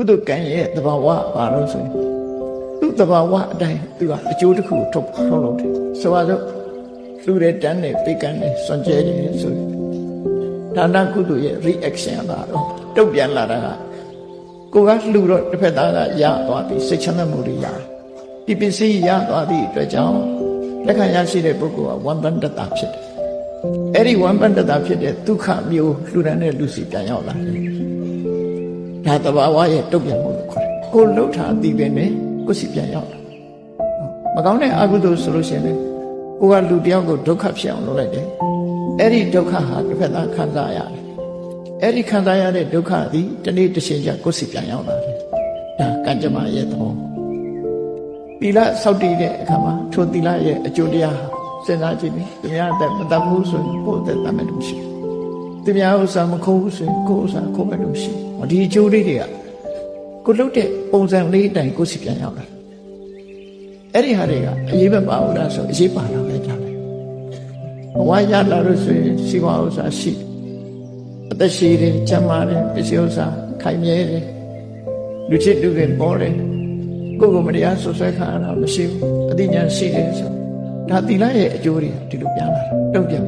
ကုသကံရဲ့သဘာဝဘာလို့ဆိုရင်သူ့သဘာဝအတိုင်းသူကအကျိုးတစ်ခုထုတ်ထုတ်လို့တယ်ဆိုပါတော့လူတွေတန်းနေပိတ်ကန်နေစွန့်ကြဲနေဆိုရင်ဒါနကုသရဲ့ reaction ပါတော့တုတ်ပြန်လာတာကကိုကလှူတော့တစ်ဖက်သားကရသွားပြီးစိတ်ချမ်းသာမှုတွေရတယ်ဒီပစ္စည်းရသွားသည့်အတွက်ကြောင့်လက်ခံရရှိတဲ့ပုဂ္ဂိုလ်ကဝမ်းပန်းတတဖြစ်တယ်အဲ့ဒီဝမ်းပန်းတတဖြစ်တဲ့ဒုက္ခမျိုးလှူဒန်းတဲ့လူစီပြန်ရောက်လာတယ် ဒါတဘာဝရဲ့တုတ်ပြန်မှုလို့ခေါ်တယ်ကိုလှုပ်ထားသည်ပဲနဲ့ကိုယ်စီပြန်ရောက်တာမကောင်းတဲ့အကုသိုလ်ဆိုလို့ရှိရင်လည်းကိုကလူတယောက်ကိုဒုက္ခဖြစ်အောင်လုပ်လိုက်တယ်အဲ့ဒီဒုက္ခဟာတစ်ဖက်သားခံစားရတယ်အဲ့ဒီခံစားရတဲ့ဒုက္ခသည်တနေ့တစ်ချိန်ကျကိုယ်စီပြန်ရောက်လာတယ်ဒါကံကြမ္မာရဲ့သဘောသီလစောင့်တည်တဲ့အခါမှာထိုသီလရဲ့အကျိုးတရားဟာစဉ်းစားကြည့်ပြီသူများအသက်မတတ်ဘူးဆိုရင်ကိုယ့်အသက်တတ်မယ်လို့မရှိဘူး သူများဥစ္စာမခုံးဘူးဆိုရင်ကိုယ်ဥစ္စာခုံးမဲ့လို့ရှိဘူးဒီအကျိုးလေးတွေကကိုလုတ်တဲ့ပုံစံလေးအတိုင်းကိုယ်စီပြန်ရောက်လာအဲ့ဒီဟာတွေကအရေးမပါဘူးလားဆိုအရေးပါတော့လည်းကြားတယ်ဘဝရလာလို့ဆိုရင်စီဝါဥစ္စာရှိတယ်အသက်ရှိတယ်ကျန်းမာတယ်ပစ္စည်းဥစ္စာခိုင်မြဲတယ်လူချစ်လူတွေပေါ်တယ်ကိုယ်ကိုမတရားဆွဆွဲခံရတာမရှိဘူးအတိညာဏ်ရှိတယ်ဆိုဒါသီလရဲ့အကျိုးတွေဒီလိုပြန်လာတာတုံ့ပြန်မှုတွေ